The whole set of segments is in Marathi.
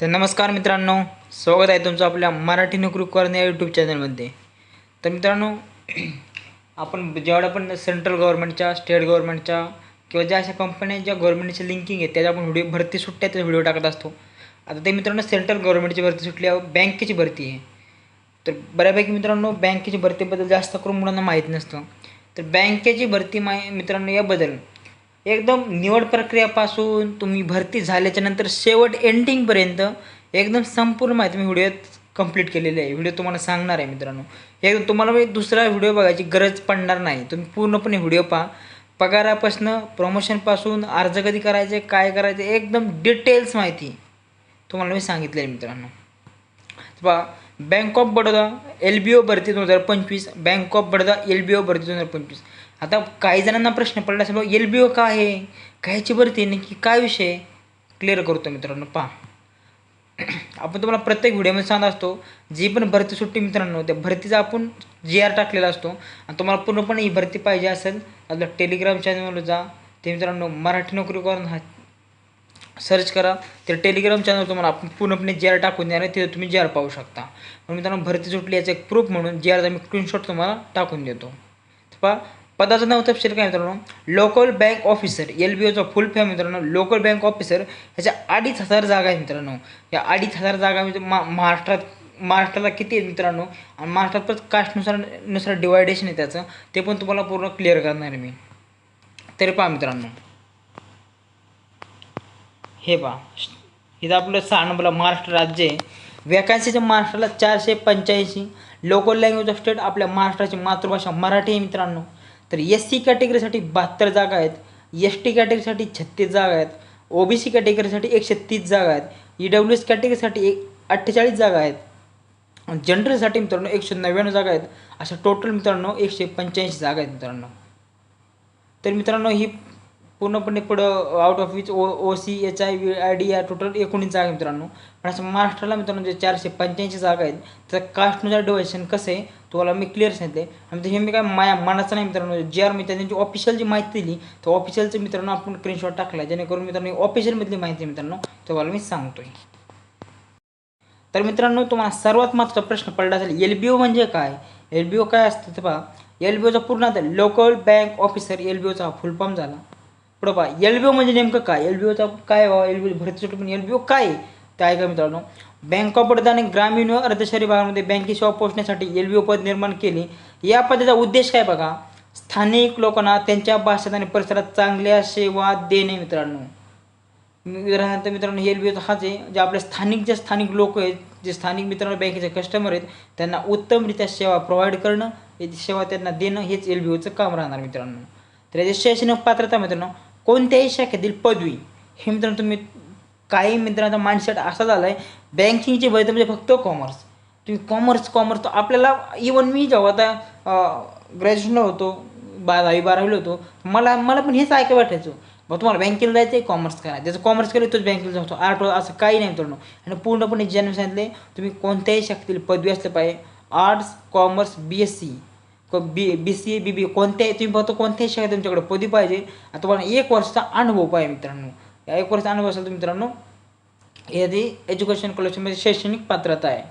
तर नमस्कार मित्रांनो स्वागत आहे तुमचं आपल्या मराठी नोकरी करणे या यूट्यूब चॅनलमध्ये तर मित्रांनो आपण जेवढ्या पण सेंट्रल गव्हर्नमेंटच्या स्टेट गव्हर्नमेंटच्या किंवा ज्या अशा कंपन्या ज्या गव्हर्नमेंटची लिंकिंग आहे त्याच्या आपण व्हिडिओ भरती सुट्ट्या त्याचा व्हिडिओ टाकत असतो. आता ते मित्रांनो सेंट्रल गव्हर्नमेंटची भरती सुटली बँकेची भरती आहे. तर बऱ्यापैकी मित्रांनो बँकेची भरतीबद्दल जास्त करून मुलांना माहीत नसतं. तर बँकेची भरती माहि मित्रांनो याबद्दल एकदम निवड प्रक्रियापासून तुम्ही भरती झाल्याच्यानंतर शेवट एंडिंगपर्यंत एकदम संपूर्ण माहिती मी व्हिडिओत कंप्लीट केलेली आहे. व्हिडिओ तुम्हाला सांगणार आहे मित्रांनो. एकदम तुम्हाला मी दुसरा व्हिडिओ बघायची गरज पडणार नाही. तुम्ही पूर्णपणे व्हिडिओ पहा. पगारापासनं प्रमोशनपासून अर्ज कधी करायचे काय करायचे एकदम डिटेल्स माहिती तुम्हाला मी सांगितलं आहे मित्रांनो. पहा bank of Baroda L B O भरती दोन हजार पंचवीस bank of Baroda L B O भरती दोन हजार पंचवीस. आता काही जणांना प्रश्न पडला असेल बाबा एल बी ओ काय आहे? कायची भरती आहे नक्की काय विषय? क्लिअर करतो मित्रांनो पहा. आपण तुम्हाला प्रत्येक व्हिडिओमध्ये सांगत असतो जी पण भरती सुट्टी मित्रांनो त्या भरतीचा आपण जी आर टाकलेला असतो. आणि तुम्हाला पूर्णपणे ही भरती पाहिजे असेल आपल्या टेलिग्राम चॅनलवर जा. ते मित्रांनो मराठी नोकरी करून हा सर्च करा. तर टेलिग्राम चॅनल तुम्हाला आपण पूर्णपणे जी आर टाकून देणार आहे तिथे तुम्ही जी आर पाहू शकता. पण मित्रांनो भरती सुटली याचा एक प्रूफ म्हणून जी आरचा मी स्क्रीनशॉट तुम्हाला टाकून देतो. पहा पदाचं नाव तपशील काय मित्रांनो? Local bank officer L B Ocha full form मित्रांनो. लोकल बँक ऑफिसर ह्याच्या अडीच हजार जागा आहे मित्रांनो. या अडीच हजार जागा म्हणजे मा महाराष्ट्रात महाराष्ट्राला किती आहेत मित्रांनो? आणि महाराष्ट्रात पण कास्टनुसार नुसार डिवायडेशन आहे त्याचं. ते पण तुम्हाला पूर्ण क्लिअर करणार आहे मी. तरी पहा मित्रांनो. हे पहा. इथं आपलं सहा नंबरला महाराष्ट्र राज्य आहे. वॅकन्सीच्या महाराष्ट्राला चारशे पंच्याऐंशी. लोकल लँग्वेज ऑफ स्टेट आपल्या महाराष्ट्राची मातृभाषा मराठी आहे मित्रांनो. तर एस सी कॅटेगरीसाठी बहात्तर जागा आहेत. एस टी कॅटेगरीसाठी छत्तीस जागा आहेत. ओ बी सी कॅटेगरीसाठी एकशे तीस जागा आहेत. ई डब्ल्यू एस कॅटेगरीसाठी एक अठ्ठेचाळीस जागा आहेत. जनरलसाठी मित्रांनो एकशे नव्याण्णव जागा आहेत. अशा टोटल मित्रांनो एकशे पंच्याऐंशी जागा आहेत मित्रांनो. तर मित्रांनो ही पूर्णपणे पुढं out of which O O C H I V I D या टोटल एकोणीस जागा आहे मित्रांनो. पण असं महाराष्ट्राला मित्रांनो जे चारशे पंच्याऐंशी जागा आहेत तर कास्टनुसार डिवायशन कसं आहे? तुम्हाला मी क्लिअर सांगितले आणि त्याच्या मी काय माया मनाचं नाही मित्रांनो. जे आर मी त्यांची ऑफिशियल जी माहिती दिली तर ऑफिशियलचं मित्रांनो आपण स्क्रीनशॉट टाकला जेणेकरून मित्रांनो ऑफिशियलमधली माहिती मित्रांनो तुम्हाला मी सांगतोय. तर मित्रांनो तुम्हाला सर्वात महत्त्वाचा प्रश्न पडला असेल एल बी ओ म्हणजे काय? एल बी ओ काय असतं ते पहा. एल बी ओचा पूर्ण आता local bank officer L B Ocha full form झाला. पुढं पहा एल बी ओ म्हणजे नेमकं काय? एल बी ओचा काय व्हावं एल बी भरती सुट्टी पण एल बी ओ काय ते ऐका मित्रांनो. बँक ऑफ बडोदा आणि ग्रामीण व अर्धशहरी भागामध्ये बँकेची सेवा पोहोचण्यासाठी एल बी ओ पद निर्माण केले. या पदाचा उद्देश काय बघा? स्थानिक लोकांना त्यांच्या भाषेत आणि परिसरात चांगल्या सेवा देणे मित्रांनो. उदाहरणार्थ मित्रांनो एल बी ओचा हाच आहे जे आपले स्थानिक जे स्थानिक लोक आहेत जे स्थानिक मित्रांनो बँकेचे कस्टमर आहेत त्यांना उत्तमरित्या सेवा प्रोव्हाइड करणं याची सेवा त्यांना देणं हेच एल बी ओचं काम राहणार मित्रांनो. तर याची शैक्षणिक पात्रता मित्रांनो कोणत्याही शाखेतील पदवी हे मित्रांनो तुम्ही काही मित्रांचा माइंडसेट असा झाला आहे बँकिंगची भरती म्हणजे फक्त कॉमर्स तुम्ही कॉमर्स कॉमर्स तर आपल्याला इवन मी जेव्हा आता ग्रॅज्युएशनला होतो बा दहावी बारावीला होतो मला मला पण हेच ऐकायला वाटायचं. मग तुम्हाला बँकेला जायचं आहे कॉमर्स करायचं ज्याचं कॉमर्स केलं तोच बँकेला जातो. आर्ट असं काही नाही मित्रांनो. आणि पूर्णपणे ज्यांनी सांगितले तुम्ही कोणत्याही शाखेतील पदवी असलं पाहिजे. Arts commerce B S C B B C A B B कोणत्याही तुम्ही फक्त कोणत्याही शाखेत तुमच्याकडे पदवी पाहिजे. आणि तुम्हाला एक वर्षाचा अनुभव पाहिजे मित्रांनो. या एक वर्षाचा अनुभव असेल तर मित्रांनो यादी एज्युकेशन कॉलेजमध्ये शैक्षणिक पात्रता आहे.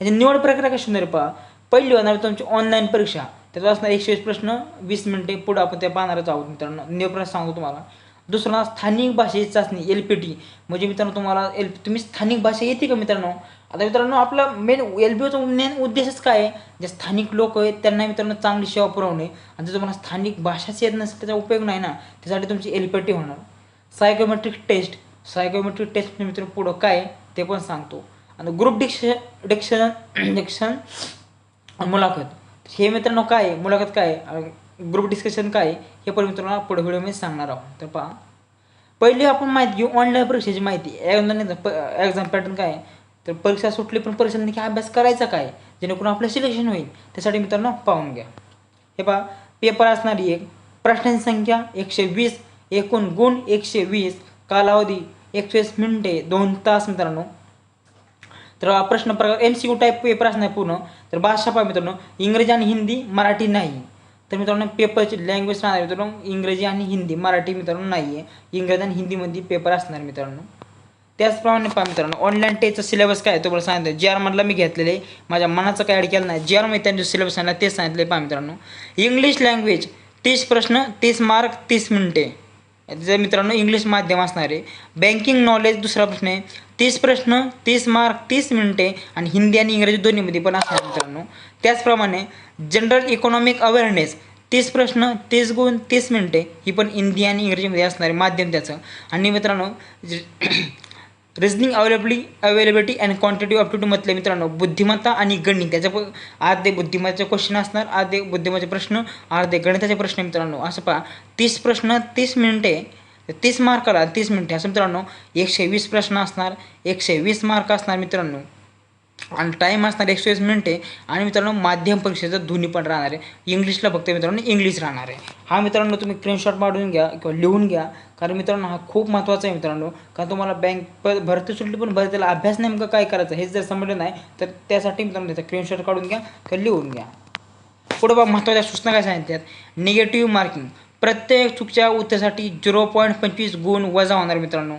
याची निवड प्रक्रिया कशी होणार पहा. पहिली होणार तुमची ऑनलाईन परीक्षा. त्याचं असणार एकशे वीस प्रश्न वीस मिनिटे पुढं आपण त्या पाहणारच आहोत मित्रांनो. निवड प्रश्न तुम्हाला. दुसरा स्थानिक भाषेची चाचणी एल पी टी म्हणजे मित्रांनो तुम्हाला एल तुम्ही स्थानिक भाषा येते का मित्रांनो? आता मित्रांनो आपला मेन एल बी ओचा मेन उद्देशच काय आहे? जे स्थानिक लोक आहेत त्यांना मित्रांनो चांगली सेवा पुरवणे. आणि जर तुम्हाला स्थानिक भाषाच येत नसेल त्याचा उपयोग नाही ना त्यासाठी तुमची एल पी टी होणार. सायकोमेट्रिक टेस्ट सायकोमेट्रिक टेस्ट मित्र पुढं काय ते पण सांगतो. आणि ग्रुप डिक्श डिक्शन डिक्शन मुलाखत. हे मित्रांनो काय मुलाखत काय ग्रुप डिस्कशन काय आहे हे पण मित्रांनो पुढे व्हिडिओमध्ये सांगणार आहोत. तर पहा. पहिली आपण माहिती घेऊ ऑनलाईन परीक्षेची माहिती. एक्झाम पॅटर्न काय तर परीक्षा सुटली पण परीक्षेला नक्की अभ्यास करायचा काय? जेणेकरून आपलं सिलेक्शन होईल. त्यासाठी मित्रांनो पाहून घ्या. हे पहा पेपर असणारी एक प्रश्नांची संख्या एकशे वीस एकूण गुण एकशे वीस कालावधी एकवीस मिनिटे दोन तास मित्रांनो. तर हा प्रश्न प्रकार M C U type paper असणार पूर्ण. तर भाषा पहा मित्रांनो इंग्रजी आणि हिंदी मराठी नाही. तर मित्रांनो पेपरची लँग्वेज राहणार मित्रांनो इंग्रजी आणि हिंदी मराठी मित्रांनो नाही आहे इंग्रजी आणि हिंदीमध्ये पेपर असणार मित्रांनो. त्याचप्रमाणे पहा मित्रांनो ऑनलाईन टेस्टचा सिलेबस काय तो तुम्हाला सांगितलं जी आरमधला मी घेतलेले आहे. माझ्या मनाचं काय ॲड केलं नाही. जी आरमध्ये त्यांनी सिलेबस आणला तेच सांगितले पहा मित्रांनो. इंग्लिश लँग्वेज तीस प्रश्न तीस मार्क तीस मिनिटे. जर मित्रांनो इंग्लिश माध्यम असणारे बँकिंग नॉलेज दुसरा प्रश्न आहे. तीस प्रश्न तीस मार्क तीस मिनिटे आणि हिंदी आणि इंग्रजी दोन्हीमध्ये पण असणार मित्रांनो. त्याचप्रमाणे जनरल इकॉनॉमिक अवेअरनेस तीस प्रश्न तीस गुण तीस मिनिटे ही पण हिंदी आणि इंग्रजीमध्ये असणार आहे माध्यम त्याचं. आणि मित्रांनो reasoning availability availability and quantity too म्हटले मित्रांनो बुद्धिमत्ता आणि गणित. त्याच्या प- अर्धे बुद्धिमत्ताचे क्वेश्चन असणार अर्धे बुद्धिमत्ताचे प्रश्न अर्धे गणिताचे प्रश्न मित्रांनो. असं पहा तीस प्रश्न तीस मिनिटे तीस मार्काला तीस मिनिटे असं मित्रांनो एकशे वीस प्रश्न असणार एकशे वीस मार्क असणार मित्रांनो. आणि टाईम असणार एकशे वीस मिनिटे आणि मित्रांनो माध्यम परीक्षेचं दोन्ही पण राहणार आहे. इंग्लिशला फक्त मित्रांनो इंग्लिश राहणार आहे. हा मित्रांनो तुम्ही स्क्रीनशॉट मारून घ्या किंवा लिहून घ्या. कारण मित्रांनो हा खूप महत्त्वाचा आहे मित्रांनो. कारण तुम्हाला बँक प भरती सुटली पण भरतीला अभ्यास नेमकं काय करायचं हेच जर समजलं नाही तर त्यासाठी मित्रांनो त्याचा स्क्रीनशॉट काढून घ्या किंवा लिहून घ्या. पुढं बघा महत्त्वाच्या सूचना काय सांगितल्यात. निगेटिव्ह मार्किंग प्रत्येक चुकच्या उत्तरासाठी झिरो पॉईंट पंचवीस गुण वजा होणार मित्रांनो.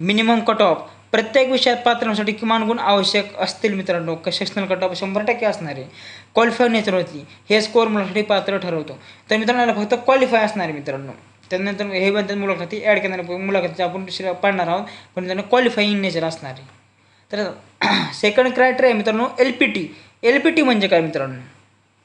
मिनिमम कट ऑफ प्रत्येक विषयात पात्र होण्यासाठी किमान गुण आवश्यक असतील मित्रांनो. सेक्शनल कट शंभर टक्के असणार आहे. क्वालिफाय होती हे स्कोअर मुलासाठी पात्र ठरवतो. तर मित्रांनो याला फक्त क्वालिफाय असणार आहे मित्रांनो. त्यानंतर हे म्हणतात मुलाखती ॲड करणार मुलाखती आपण पाडणार आहोत. पण त्यांना क्वालिफाईंग नेचर असणार आहे. तर सेकंड क्रायटेरिया मित्रांनो L P T L P T म्हणजे काय मित्रांनो?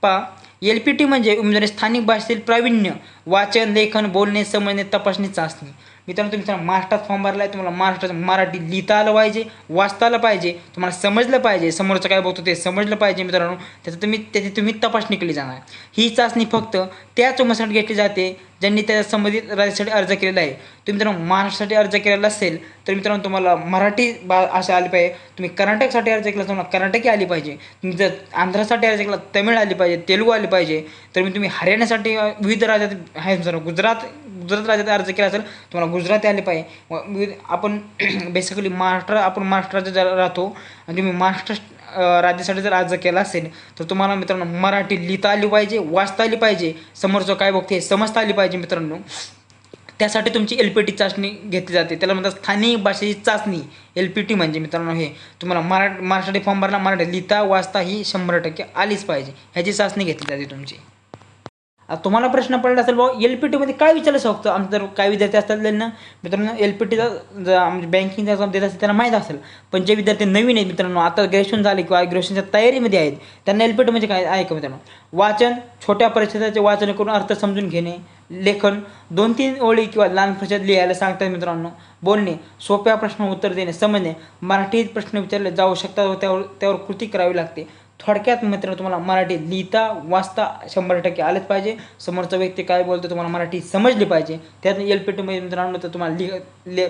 पा एल पी टी म्हणजे उमेदवारी स्थानिक भाषेतील प्रावीण्य. वाचन लेखन बोलणे समजणे तपासणी चाचणी. मित्रांनो तुम्ही मित्रांनो महाराष्ट्रात फॉर्म भरला आहे तुम्हाला महाराष्ट्रात मराठी लिहिता आलं पाहिजे वाचता आलं पाहिजे तुम्हाला समजलं पाहिजे समोरचं काय बघतो ते समजलं पाहिजे मित्रांनो त्याचं तुम्ही त्याची तुम्ही तपासणी केली जाणार. ही चाचणी फक्त त्याच उमेदवारासाठी घेतली जाते ज्यांनी त्या संबंधित राज्यासाठी अर्ज केलेला आहे. तुम्ही मित्रांनो महाराष्ट्रासाठी अर्ज केलेला असेल तर मित्रांनो तुम्हाला मराठी बा अशा आली पाहिजे. तुम्ही कर्नाटकसाठी अर्ज केला तर तुम्हाला कर्नाटकी आली पाहिजे. तुम्ही जर आंध्रासाठी अर्ज केला तमिळ आली पाहिजे तेलुगू आली पाहिजे तर मी तुम्ही हरियाणासाठी विविध राज्यात आहे मित्रांनो गुजरात गुजरात राज्यात अर्ज केला असेल तुम्हाला गुजराती आले पाहिजे. विविध आपण बेसिकली महाराष्ट्र आपण महाराष्ट्र राज्यात जर राहतो आणि तुम्ही महाराष्ट्र राज्यासाठी जर अर्ज केला असेल तर तुम्हाला मित्रांनो मराठी लिहिता आली पाहिजे वाचता आली पाहिजे. समोरचं काय बघते समजता आली पाहिजे मित्रांनो. त्यासाठी तुमची एल पी टी चाचणी घेतली जाते. त्याला म्हणतात स्थानिक भाषेची चाचणी. एल पी टी म्हणजे मित्रांनो हे. तुम्हाला मरा महाराष्ट्रासाठी फॉर्म भरला मराठी लिहिता वाचता ही शंभर टक्के आलीच पाहिजे. ह्याची चाचणी घेतली जाते तुमची. तुम्हाला प्रश्न पडला असेल बाबा एल पी टीमध्ये काय विचारलं शकतो आमचं जर काय विद्यार्थी असतात त्यांना. मित्रांनो एल पी टीचा जर म्हणजे बँकिंगचा एक्झाम देत असेल त्यांना माहीत असेल. पण जे विद्यार्थी नवीन आहेत मित्रांनो आता ग्रॅज्युएशन झाले किंवा ग्रॅज्युएशनच्या तयारीमध्ये आहेत त्यांना एल पी टी म्हणजे काय? आहे का मित्रांनो? वाचन छोट्या परिच्छेदाचे वाचन करून अर्थ समजून घेणे लेखन दोन तीन ओळी किंवा लहान परिच्छेद लिहायला सांगतात मित्रांनो. बोलणे सोप्या प्रश्न उत्तर देणे समजणे मराठीत प्रश्न विचारले जाऊ शकतात व त्यावर त्यावर कृती करावी लागते. थोडक्यात मित्र तुम्हाला मराठी लिहिता वाचता शंभर टक्के आलेच पाहिजे. समोरचा व्यक्ती काय बोलतो तुम्हाला मराठी समजली पाहिजे. त्यात एल पी टीमध्ये मित्रांनो तर तुम्हाला लिह ले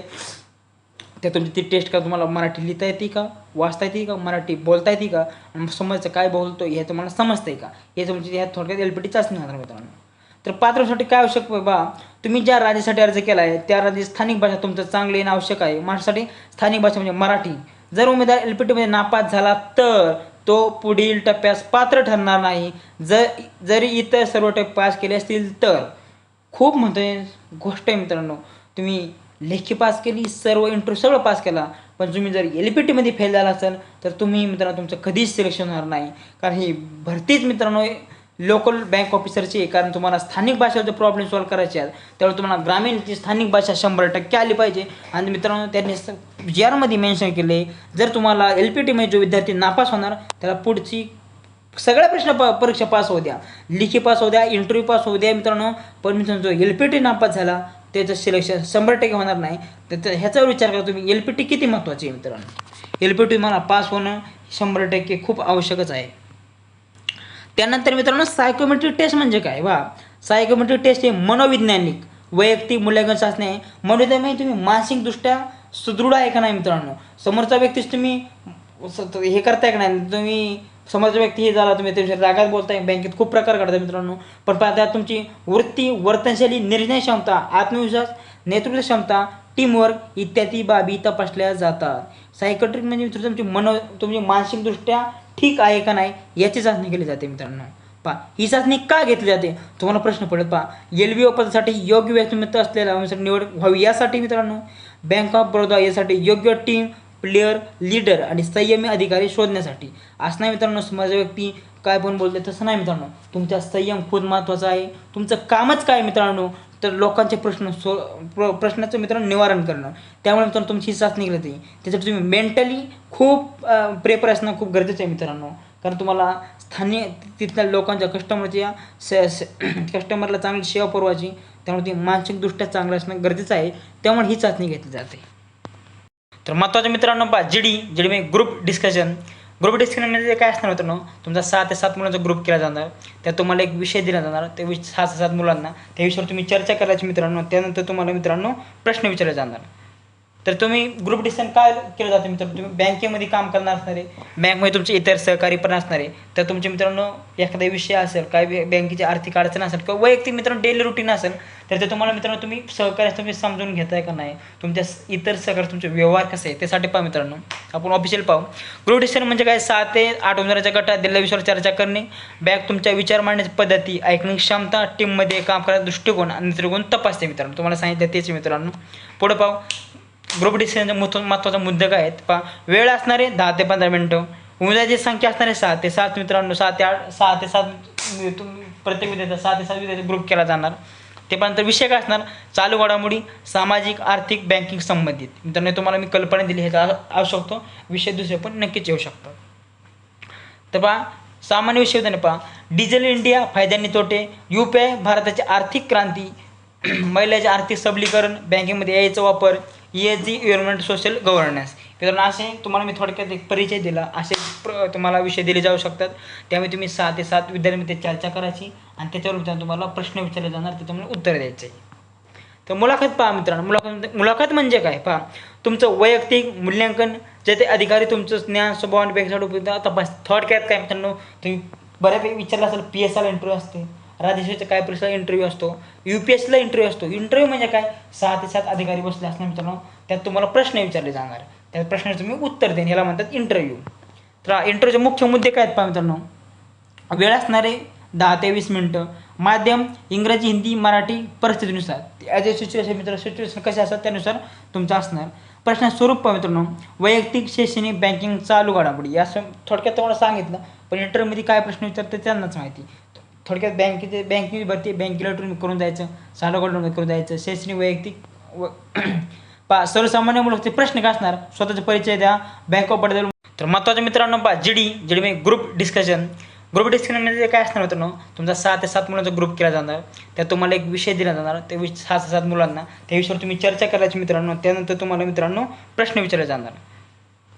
त्या तुमची ती टेस्ट का तुम्हाला मराठी लिहिता येते का वाचता येते का मराठी बोलता येते का समजचं काय बोलतो हे तुम्हाला समजतंय का? हे तुमची ह्या थोडक्यात एल पी टी चाचणी होणार मित्रांनो. तर पात्रसाठी काय आवश्यक बा तुम्ही ज्या राज्यासाठी अर्ज केला आहे त्या राज्यात स्थानिक भाषा तुमचं चांगले येणं आवश्यक आहे. महाराष्ट्रासाठी स्थानिक भाषा म्हणजे मराठी. जर उमेदवार एल पी टीमध्ये नापास झाला तर तो पुढील टप्प्यास पात्र ठरणार नाही. जर जरी इतर सर्व टप्पे पास केले असतील तर खूप म्हणतोय गोष्ट आहे मित्रांनो तुम्ही लेखी पास केली सर्व इंटरव्ह्यू सगळं पास केला पण तुम्ही जर एल पी टीमध्ये फेल झाला असाल तर तुम्ही मित्रांनो तुमचं कधीच सिलेक्शन होणार नाही. कारण ही भरतीच मित्रांनो लोकल बँक ऑफिसरची आहे कारण तुम्हाला स्थानिक भाषेचे प्रॉब्लेम सॉल्व्ह करायचे आहेत त्यामुळे तुम्हाला ग्रामीणची स्थानिक भाषा शंभर टक्के आली पाहिजे. आणि मित्रांनो त्यांनी जी आरमध्ये मेन्शन केले जर तुम्हाला एल पी टीमध्ये जो विद्यार्थी नापास होणार त्याला पुढची सगळ्या प्रश्न प परीक्षा पास होऊ द्या. लिखी पास होऊ द्या इंटरव्ह्यू पास होऊ द्या मित्रांनो. पण मित्रांनो जो एल पी टी नापास झाला त्याचं सिलेक्शन शंभर टक्के होणार नाही. तर ह्याचा विचार करा तुम्ही एल पी टी किती महत्त्वाची आहे मित्रांनो? एल पी टी मला पास होणं शंभर टक्के खूप आवश्यकच आहे. त्यानंतर मित्रांनो सायकोमेट्रिक टेस्ट म्हणजे काय? वा सायकोमेट्रिक टेस्ट हे मनोवैज्ञानिक वैयक्तिक मूल्यांकन चाचणी आहे मनोविज्ञान म्हणजे तुम्ही मानसिकदृष्ट्या सुदृढ आहे का नाही मित्रांनो? समोरचा व्यक्तीच तुम्ही हे करताय का नाही? तुम्ही समोरचा व्यक्ती हे झाला तुम्ही त्याच्या रागात बोलताय बँकेत खूप प्रकार घडतात मित्रांनो. पण पाहता तुमची वृत्ती वर्तनशैली निर्णय क्षमता आत्मविश्वास नेतृत्व क्षमता टीमवर्क इत्यादी बाबी तपासल्या जातात. सायकोट्रिक म्हणजे मित्र तुमची मनो तुमची मानसिकदृष्ट्या ठीक आहे का नाही? याची चाचणी केली जाते मित्रांनो. पहा ही चाचणी का घेतली जाते? तुम्हाला प्रश्न पडत पहा. एल बी पदासाठी योग्य व्यक्तिमत्व असलेल्या निवड व्हावी यासाठी मित्रांनो. बँक ऑफ बडोदा यासाठी योग्य टीम प्लेयर लीडर आणि संयमी अधिकारी शोधण्यासाठी. असं नाही मित्रांनो समाज व्यक्ती काय पण बोलते तसं नाही मित्रांनो. तुमचा संयम खूप महत्त्वाचा आहे. तुमचं कामच काय मित्रांनो? तर लोकांचे प्रश्न सो प्र प्रश्नाचं मित्रांनो निवारण करणं. त्यामुळे मित्रांनो तुमची ही चाचणी घेतली त्याच्यासाठी तुम्ही मेंटली खूप प्रेपर असणं खूप गरजेचं आहे मित्रांनो. कारण तुम्हाला स्थानिक तिथल्या लोकांच्या कस्टमरच्या स कस्टमरला चांगली सेवा पुरवायची त्यामुळे ती मानसिकदृष्ट्या चांगलं असणं गरजेचं आहे. त्यामुळे ही चाचणी घेतली जाते तर महत्त्वाच्या मित्रांनो पहा G D G D group discussion group डिस्कशनमध्ये काय असणार मित्रांनो तुमचा सहा ते सात मुलांचा ग्रुप केला जाणार. त्यात तुम्हाला एक विषय दिला जाणार. त्या विष सहा ते सात मुलांना. त्या विषयावर तुम्ही चर्चा करायची मित्रांनो. त्यानंतर तुम्हाला मित्रांनो प्रश्न विचारले जाणार. तर तुम्ही ग्रुप डिसिजन काय केलं जातं मित्रांनो? तुम्ही बँकेमध्ये काम करणार असणारे बँकमध्ये तुमचे इतर सहकारी पण असणारे तर तुमचे मित्रांनो एखादा विषय असेल काय बँकेची आर्थिक अडचण असेल किंवा वैयक्तिक मित्रांनो डेली रुटीन असेल तर ते तुम्हाला मित्रांनो तुम्ही सहकार्य तुम्ही समजून घेताय का नाही? तुमच्या इतर सहकार तुमचे व्यवहार कसे आहे त्यासाठी पहा मित्रांनो. आपण ऑफिशियल पाहू. ग्रुप डिसिजन म्हणजे काय? सहा ते आठ उमेदवाराच्या गटात दिलेल्या विषयावर चर्चा करणे बँक तुमच्या विचार मांडण्याची पद्धती ऐकण्याची क्षमता टीममध्ये काम करण्याचा दृष्टिकोन आणि दृष्टिकोन तपासते मित्रांनो. तुम्हाला सांगितलं तेच मित्रांनो. पुढे पाहू. ग्रुप डिसिजनचा महत्त्व महत्त्वाचा मुद्दे काय आहेत? पहा वेळ असणारे दहा ते पंधरा मिनटं. उमेदवाराची संख्या असणारे सहा ते सात मित्रांनो सहा ते आठ सहा ते सात म्हणजे प्रत्येक विद्यार्थी सहा ते सात विद्यार्थी ग्रुप केला जाणार. ते पण विषय काय असणार? चालू घडामोडी सामाजिक आर्थिक बँकिंग संबंधित. मित्रांनो तुम्हाला मी कल्पना दिली हे असू शकतो विषय दुसरे पण नक्कीच येऊ शकतात. तर पहा सामान्य विषय होते पहा. डिजिटल इंडिया फायद्याने तोटे. यू पी आय भारताची आर्थिक क्रांती. महिलाचे आर्थिक सबलीकरण बँकेमध्ये यायचा वापर. E S G environment social governance मित्रांनो असे तुम्हाला मी थोडक्यात एक परिचय दिला. असे प्र तुम्हाला विषय दिले जाऊ शकतात. त्यामुळे तुम्ही सहा ते सात विद्यार्थ्यांमध्ये चर्चा करायची आणि त्याच्यावर मित्रांनो तुम्हाला प्रश्न विचारले जाणार ते तुम्हाला उत्तर द्यायचे. तर मुलाखत पहा मित्रांनो. मुलाखत मुलाखत म्हणजे काय? पहा. तुमचं वैयक्तिक मूल्यांकन जे ते अधिकारी तुमचं ज्ञान स्वभाव आणि बँकेसाठी उपयुक्त तपास थोडक्यात काय मित्रांनो? तुम्ही बऱ्यापैकी विचारलं असेल पी एस आर इंटरव्ह्यू असते. राज्यसेवेचा काय परीक्षेला इंटरव्ह्यू असतो यू पी एसला इंटरव्ह्यू असतो. इंटरव्ह्यू म्हणजे काय? सहा ते सात अधिकारी बसले असणार मित्रांनो त्यात तुम्हाला प्रश्न विचारले जाणार. त्या प्रश्नाचं तुम्ही उत्तर देईन ह्याला म्हणतात इंटरव्ह्यू तर इंटरव्ह्यूचे मुख्य मुद्दे काय आहेत पहा मित्रांनो. वेळ असणारे दहा ते वीस मिनटं. माध्यम इंग्रजी हिंदी मराठी परिस्थितीनुसार. ॲज ए सिच्युएशन मित्र सिच्युएशन कसे असतात त्यानुसार तुमचं असणार. प्रश्न स्वरूप पहा मित्रांनो. वैयक्तिक शैक्षणिक बँकिंग चालू घडामोडी. या थोडक्यात तुम्हाला सांगितलं पण इंटरव्ह्यूमध्ये काय प्रश्न विचारते त्यांनाच माहिती. थोडक्यात बँकेचे बँकेची भरती बँकेला तुम्ही करून जायचं चालू घडामोडी करून जायचं शैक्षणिक वैयक्तिक व पा सर्वसामान्य मुलाचे प्रश्न काय असणार? स्वतःचा परिचय द्या बँक ऑफ बडोदा तर महत्त्वाच्या मित्रांनो पा G D G D group discussion group डिस्कशनमध्ये काय असणार मित्रांनो? तुमचा सहा ते सात मुलांचा ग्रुप केला जाणार. त्यात तुम्हाला एक विषय दिला जाणार. त्या विष सहा ते सात मुलांना. त्या विषयावर तुम्ही चर्चा करायची मित्रांनो. त्यानंतर तुम्हाला मित्रांनो प्रश्न विचारले जाणार.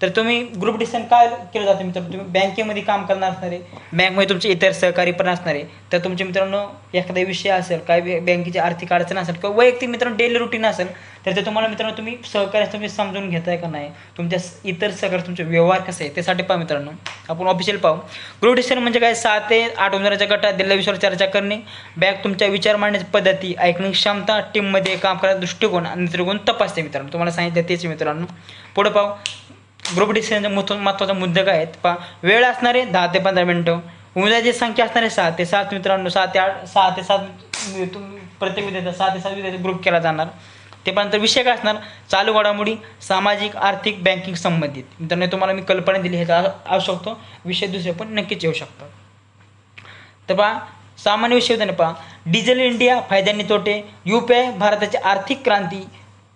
तर तुम्ही ग्रुप डिसिजन काय केलं जातं मित्रांनो तुम्ही बँकेमध्ये काम करणार असणारे बँकमध्ये तुमचे इतर सहकारी पण असणारे तर तुमचे मित्रांनो एखादा विषय असेल काय बँकेची आर्थिक अडचण असेल किंवा वैयक्तिक मित्रांनो डेली रुटीन असेल तर ते तुम्हाला मित्रांनो तुम्ही सहकार्य तुम्ही समजून घेताय का नाही? तुमच्या इतर सहकार तुमचे व्यवहार कसे आहे त्यासाठी पहा मित्रांनो. आपण ऑफिशियल पाहू. ग्रुप डिसिजन म्हणजे काय? सहा ते आठ उमेदवाराच्या गटात दिलेल्या विषयावर चर्चा करणे बँक तुमच्या विचार मांडण्याची पद्धती ऐकण्याची क्षमता टीममध्ये काम करण्याचा दृष्टिकोन आणि दृष्टिकोन तपासते मित्रांनो. तुम्हाला सांगितलं तेच मित्रांनो. पुढे पाहू. ग्रुप डिसिजनचा महत्त्व महत्त्वाचा मुद्दे काय आहेत? पहा वेळ असणारे दहा ते पंधरा मिनटं उमेदवाराची संख्या असणारे सहा ते सात मित्रांनो सहा ते आठ सहा ते सात तुम- प्रत्येक विद्यार्थ्या सहा ते सात विद्यार्थी ग्रुप केला जाणार. ते पण विषय काय असणार? चालू घडामोडी सामाजिक आर्थिक बँकिंग संबंधित. मित्रांनो तुम्हाला मी कल्पना दिली हे असू शकतो विषय दुसरे पण नक्कीच येऊ शकतात. तर पहा सामान्य विषय होते पहा. डिजिटल इंडिया फायद्याने तोटे. यू पी आय भारताची आर्थिक क्रांती.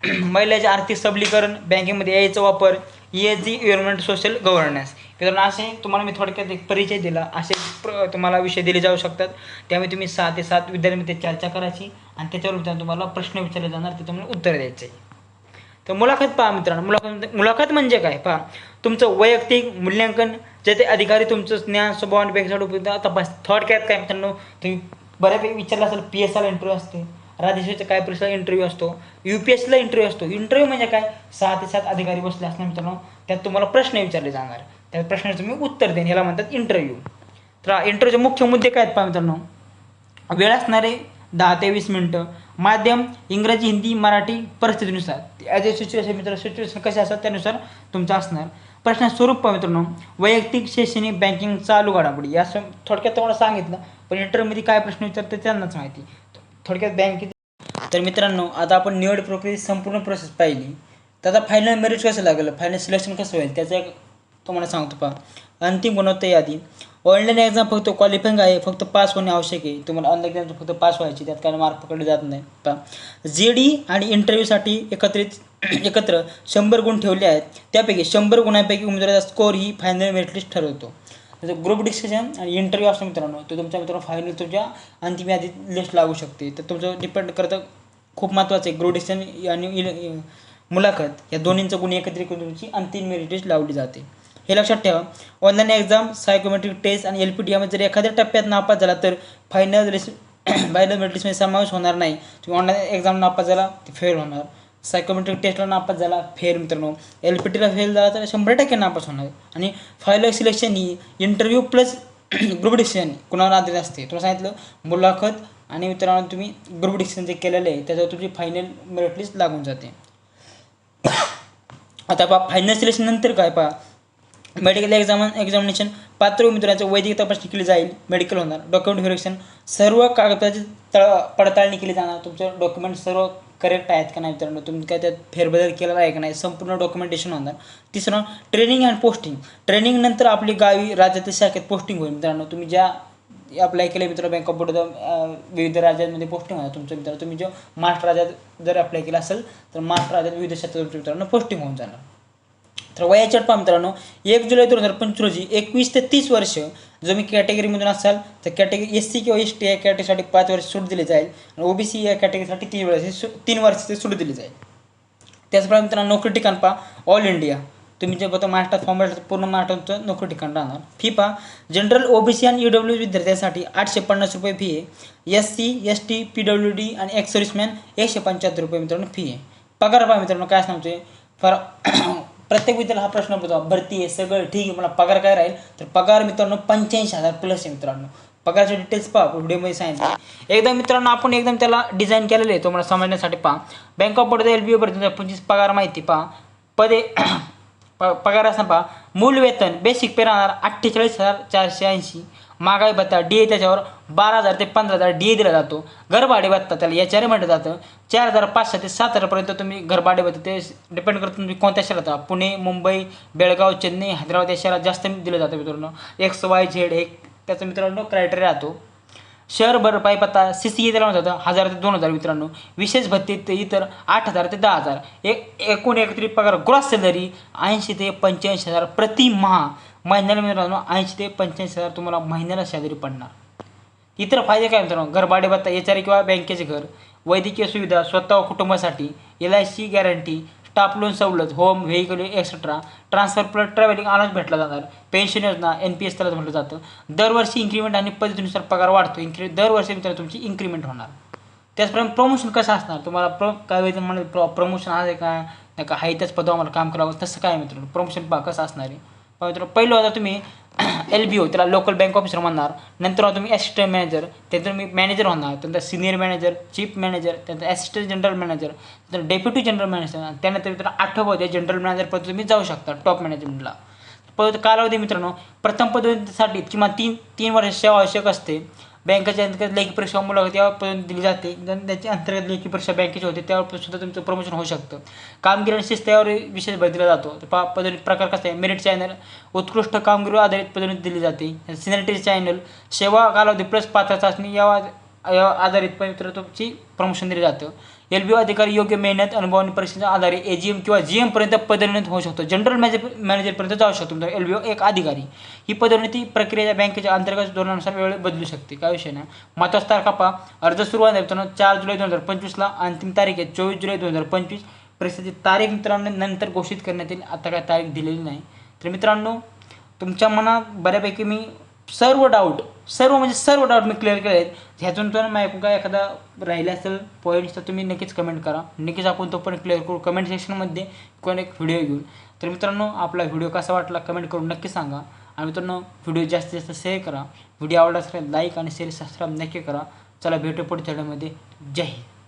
महिलाचे आर्थिक सबलीकरण बँकेमध्ये यायचा वापर. S G environment social governance मित्रांनो असे तुम्हाला मी थोडक्यात एक परिचय दिला. असे प्र तुम्हाला विषय दिले जाऊ शकतात. त्यामुळे तुम्ही सहा ते सात विद्यार्थ्यांमध्ये चर्चा करायची आणि त्याच्यावर मित्रांनो तुम्हाला प्रश्न विचारले जाणार ते तुम्हाला उत्तर द्यायचे. तर मुलाखत पहा मित्रांनो. मुलाखत मुलाखत म्हणजे काय? पहा. तुमचं वैयक्तिक मूल्यांकन जे ते अधिकारी तुमचं ज्ञान स्वभाव आणि बँकेसाठी उपयुक्त तपास थोडक्यात काय मित्रांनो तुम्ही बऱ्यापैकी विचारलं असेल पी एस आर इंटरव्ह्यू असते. राज्यसेवेचा काय परीक्षेला इंटरव्ह्यू असतो. यू पी एस सीला इंटरव्ह्यू असतो. इंटरव्ह्यू म्हणजे काय? सहा ते सात अधिकारी बसले असणार मित्रांनो. त्यात तुम्हाला प्रश्न विचारले जाणार. त्या प्रश्नाचं तुम्ही उत्तर देईन ह्याला म्हणतात इंटरव्ह्यू तर इंटरव्ह्यूचे मुख्य मुद्दे काय आहेत पहा मित्रांनो. वेळ असणारे दहा ते वीस मिनटं. माध्यम इंग्रजी हिंदी मराठी परिस्थितीनुसार. ॲज ए सिच्युएशन मित्र सिच्युएशन कसे असतात त्यानुसार तुमचं असणार. प्रश्न स्वरूप पहा मित्रांनो. वैयक्तिक शैक्षणिक बँकिंग चालू घडामोडी. या थोडक्यात तुम्हाला सांगितलं. पण इंटरव्ह्यूमध्ये काय प्रश्न विचारते त्यांनाच माहिती. थोडक्यात बँकेत तर मित्रांनो आता आपण निवड प्रक्रियेची संपूर्ण प्रोसेस पाहिली. त्याचा फायनल मेरिट कसं लागेल? फायनल सिलेक्शन कसं होईल? त्याचं एक तुम्हाला सांगतो पहा. अंतिम गुणवत्ता यादी. ऑनलाईन एक्झाम फक्त क्वालिफाईंग आहे फक्त पास होणे आवश्यक आहे. तुम्हाला ऑनलाईन एक्झाम फक्त पास व्हायची त्यात काही मार्क पकडले जात नाही. पहा. जे डी आणि इंटरव्ह्यूसाठी एकत्रित एकत्र शंभर गुण ठेवले आहेत. त्यापैकी शंभर गुणांपैकी उमेदवाराचा स्कोर ही फायनल मेरिट लिस्ट ठरवतो. त्याचं ग्रुप डिस्कशन आणि इंटरव्ह्यू असतो मित्रांनो. तो तुमच्या मित्रांनो फायनल तुमच्या अंतिम यादीत लिस्ट लागू शकते. तर तुमचं डिपेंड करतं खूप महत्त्वाचं आहे. ग्रुप डिस्कशन आणि इल- मुलाखत या दोन्हींचं गुण एकत्रित करून तुमची अंतिम मेरिट लिस्ट लावली जाते. हे लक्षात ठेवा. ऑनलाईन एक्झाम सायकोमेट्रिक टेस्ट आणि एल पी टी यामध्ये जर एखाद्या टप्प्यात नापास झाला तर फायनल लिस्ट फायनल मेरिट लिस्टमध्ये समावेश होणार नाही. तुम्ही ऑनलाईन एक्झाम नापास झाला ते फेल होणार. सायकोमेट्रिक टेस्टला नापास झाला फेल मित्रांनो. एल पी टीला फेल झाला तर शंभर टक्के नापास होणार. आणि फायनल सिलेक्शन ही इंटरव्ह्यू प्लस ग्रुप डिसिजन कुणावर आधारित असते? तुला सांगितलं मुलाखत आणि मित्रांनो तुम्ही ग्रुप डिसिजन जे केलेलं आहे त्याच्यावर तुमची फायनल मेरिट लिस्ट लागून जाते. आता पहा फायनल सिलेक्शन नंतर काय पहा? मेडिकल एक्झाम एक्झामिनेशन पात्र उमेदवारांचं वैद्यकीय तपासणी केली जाईल मेडिकल होणार. डॉक्युमेंट व्हेरिफिकेशन सर्व कागदपत्राची तळ पडताळणी केली जाणार. तुमचं डॉक्युमेंट सर्व करेक्ट आहेत का नाही मित्रांनो? तुम्ही काय त्यात फेरबदल केलेला आहे का नाही? संपूर्ण डॉक्युमेंटेशन होणार. तिसरं ट्रेनिंग अँड पोस्टिंग ट्रेनिंग नंतर आपली गावी राज्यातील शाखेत पोस्टिंग होईल मित्रांनो. तुम्ही ज्या अप्लाय केले मित्र बँक ऑफ बडोदा विविध राज्यांमध्ये पोस्टिंग होणार तुमचं मित्रांनो तुम्ही जो महाराष्ट्र राज्यात जर अप्लाय केला असेल तर महाराष्ट्र राज्यात विविध क्षेत्रात मित्रांनो पोस्टिंग होऊन जाणार. तर वयाच्या पहा मित्रांनो एक जुलै दोन हजार पंचवीस रोजी एकवीस ते तीस वर्ष जो मी कॅटेगरीमधून असाल तर कॅटेगरी एस सी किंवा एस टी या कॅटेगरीसाठी पाच वर्ष सूट दिली जाईल. आणि ओबीसी या कॅटेगरीसाठी तीन वर्ष तीन वर्षाची सूट दिली जाईल. त्याचप्रमाणे मित्रांनो नोकरी ठिकाण पहा. ऑल इंडिया तुम्ही जे बघता महाराष्ट्रात फॉर्म भरला पूर्ण महाराष्ट्राचं नोकरी ठिकाण राहणार. फी पहा. जनरल ओबीसी आणि ईडब्ल्यू विद्यार्थ्यांसाठी आठशे पन्नास रुपये फी आहे. S C S T P W D आणि एक्स सर्व्हिसमॅन एकशे पंच्याहत्तर रुपये मित्रांनो फी आहे. पगार पहा मित्रांनो काय सांगतोय. फॉर प्रत्येक विद्यार्थ्याला हा प्रश्न पडतो भरती आहे सगळं ठीक आहे मला पगार काय राहील? तर पगार मित्रांनो पंच्याऐंशी हजार प्लस आहे मित्रांनो. पगारचे डिटेल्स पहा व्हिडिओमध्ये सांगितले. एकदम मित्रांनो आपण एकदम त्याला डिझाईन केलेलं आहे तुम्हाला समजण्यासाठी पहा. Bank of Baroda L B O पंचवीस पगार माहिती पहा. पदे प पगार असताना पहा. मूल वेतन बेसिक पे राहणार अठ्ठेचाळीस हजार चारशे ऐंशी. महागाई भत्ता डी ए त्याच्यावर बारा हजार ते पंधरा हजार डी ए दिला जातो. घरभाडे भत्ता त्याला याच्याने म्हटलं जातं. चार हजार पाचशे ते सात हजारपर्यंत तुम्ही घरभाडे भत्ता ते डिपेंड करतं तुम्ही कोणत्या शहरात पुणे मुंबई बेळगाव चेन्नई हैदराबाद या शहरात जास्त दिलं जातं मित्रांनो. एक्स वाय झेड एक त्याचा मित्रांनो क्रायटेरिया राहतो. शहर भरपाई पत्ता सी सी त्याला जातं. हजार ते दोन हजार मित्रांनो. विशेष भत्ते ते इतर आठ हजार ते दहा हजार. एक एकूण एकत्रित पगार ग्रॉस सॅलरी ऐंशी ते पंच्याऐंशी हजार प्रति महा. महिन्याला मित्रांनो ऐंशी ते पंच्याऐंशी हजार तुम्हाला महिन्याला सॅलरी पडणार. इतर फायदे काय मित्रांनो घरभाडे भत्ता एच आर किंवा बँकेचे घर वैद्यकीय सुविधा स्वतः व कुटुंबासाठी L I C guarantee staff loan सवलत home vehicle etcetera transfer plus travelling allowance भेटला जाणार. पेन्शन योजना एन पी एस त्याला म्हटलं जातं. दरवर्षी इन्क्रीमेंट आणि पद्धतीनुसार पगार वाढतो इन्क्री दरवर्षी मित्रांनो तुमची इन्क्रीमेंट होणार. त्याचप्रमाणे प्रमोशन कसं असणार? तुम्हाला प्र काय वेळ म्हणाल प्र प्रमोशन आहे का? नाही का? हाय त्याच पदावर आम्हाला काम करावं तसं काय मित्रांनो? प्रमोशन पा कसं असणार आहे? मित्रांनो पहिलं होता तुम्ही एल बी ओ त्याला लोकल बँक ऑफिसर म्हणणार. नंतर तुम्ही असिस्टंट मॅनेजर त्यानंतर मी मॅनेजर होणार. त्यानंतर सिनियर मॅनेजर चीफ मॅनेजर त्यानंतर असिस्टंट जनरल मॅनेजर त्यानंतर डेप्युटी जनरल मॅनेजर त्यानंतर मित्रांनो आठवं जनरल मॅनेजर तुम्ही जाऊ शकता टॉप मॅनेजमेंटला पद कालावधी मित्रांनो प्रथम पदवीसाठी किंवा तीन तीन वर्ष सेवा आवश्यक असते. बँकेच्या अंतर्गत लेखी परीक्षा मुलाखत यावर दिली जाते. त्याची अंतर्गत लेखी परीक्षा बँकेची होते त्यावर सुद्धा तुमचं प्रमोशन होऊ शकतं. कामगिरी आणि शिस्त यावर विशेष भर दिला जातो. पा पदवी प्रकार कसा आहे? मेरिट चॅनल उत्कृष्ट कामगिरीवर आधारित पदोन्नती दिली जाते. सिनियरिटी चॅनल सेवा कालावधी प्लस पात्र चाचणी या या आधारित पवित्र तुमची प्रमोशन दिली जातं. एल बी ओ अधिकारी योग्य मेहनत अनुभव आणि परीक्षेच्या आधारे ए जी एम किंवा जी एमपर्यंत पदोन्नत होऊ शकतो. जनरल मॅनेजर मॅनेजरपर्यंत जाऊ शकतो. तुमचा एल बी ओ एक अधिकारी. ही पदोन्नती प्रक्रिया बँकेच्या अंतर्गत धोरणानुसार वेळ बदलू शकते. काय विषय नाही. महत्त्वाचा तारखा पहा अर्ज सुरुवात आहे मित्रांनो चार जुलै दोन हजार पंचवीसला अंतिम तारीख आहे चोवीस जुलै दोन हजार पंचवीस. परीक्षेची तारीख मित्रांनो नंतर घोषित करण्यात येईल. आता काय तारीख दिलेली नाही. तर मित्रांनो तुमच्या मनात बऱ्यापैकी मी सर्व डाऊट सर्व म्हणजे सर्व डाऊट मी क्लिअर केले आहेत ह्यातून पण माहिती काय एखादा राहिला असेल पॉईंट्स तर तुम्ही नक्कीच कमेंट करा. नक्कीच आपण तो पण क्लिअर करू. कमेंट सेक्शनमध्ये कोण एक व्हिडिओ घेऊन. तर मित्रांनो आपला व्हिडिओ कसा वाटला कमेंट करून नक्की सांगा. आणि मित्रांनो व्हिडिओ जास्तीत जास्त शेअर करा. व्हिडिओ आवडला असेल लाईक आणि शेअर सबस्क्राईब नक्की करा. चला भेटू पुढच्या व्हिडिओमध्ये जय हिंद.